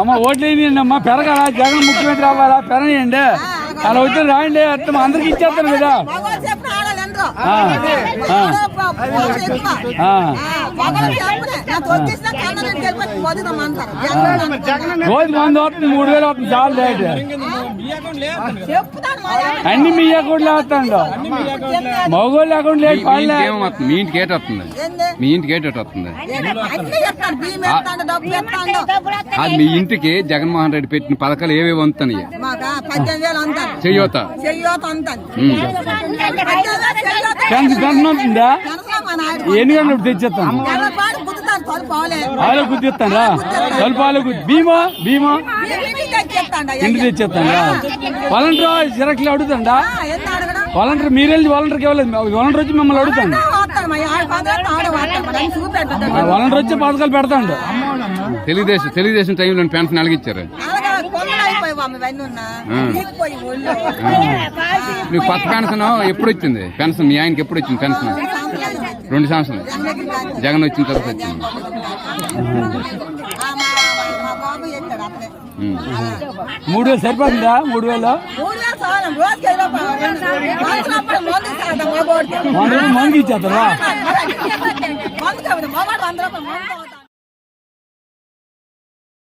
అమ్మ ఓట్లేయండి అమ్మ పెరగాల? జగన్ ముఖ్యమంత్రి అవ్వాలా? పెరనియండి అలా వచ్చి రాయండి. అందరికి ఇచ్చేస్తారు కదా. రోజు మంది వస్తుంది మూడు వేలు వస్తుంది చాలా మరి. అన్ని మీ అకౌంట్లో వేస్తాడు. మగోళ్ళు అకౌంట్ లేట్ మీ ఇంటికి ఏమవుతుంది మీ ఇంటికి ఏటి వస్తుంది. ఏంది? మీ ఇంటికి ఏటి వస్తుంది. అది మీ ఇంటికి జగన్మోహన్ రెడ్డి పెట్టిన పథకాలు ఏవేవి వేలు అంటాను చెయ్యొత చెయ్యోత ఎన్ని గంటలు తెచ్చేస్తాను. తలుపోలే ఆలో గుద్దిస్తాను తలుపు ఆలో గుద్ది. బీమా బీమా తెచ్చేస్తాండా ఇంటి తెచ్చేస్తాను వాలంటీర్ జిరక్లు అడుగుతాండా. వాలంటీర్ మీరు వెళ్ళి వాలంటీర్కి ఇవ్వలేదు. వాలంటీర్ వచ్చి మిమ్మల్ని అడుగుతాండు. వాలంటీర్ వచ్చి పథకాలు పెడతాండు. తెలుగుదేశం తెలుగుదేశం టైంలో పెన్షన్ అలిగిచ్చారు నీకు కొత్త పెన్షన్ ఎప్పుడు వచ్చింది పెన్షన్ మీ ఆయనకి ఎప్పుడు వచ్చింది పెన్షన్ రెండు సంవత్సరాలు. జగన్ వచ్చిన తర్వాత వచ్చింది. మూడు వేలు సరిపోతుందా? మూడు వేలు? మంది ఇచ్చేస్తారా?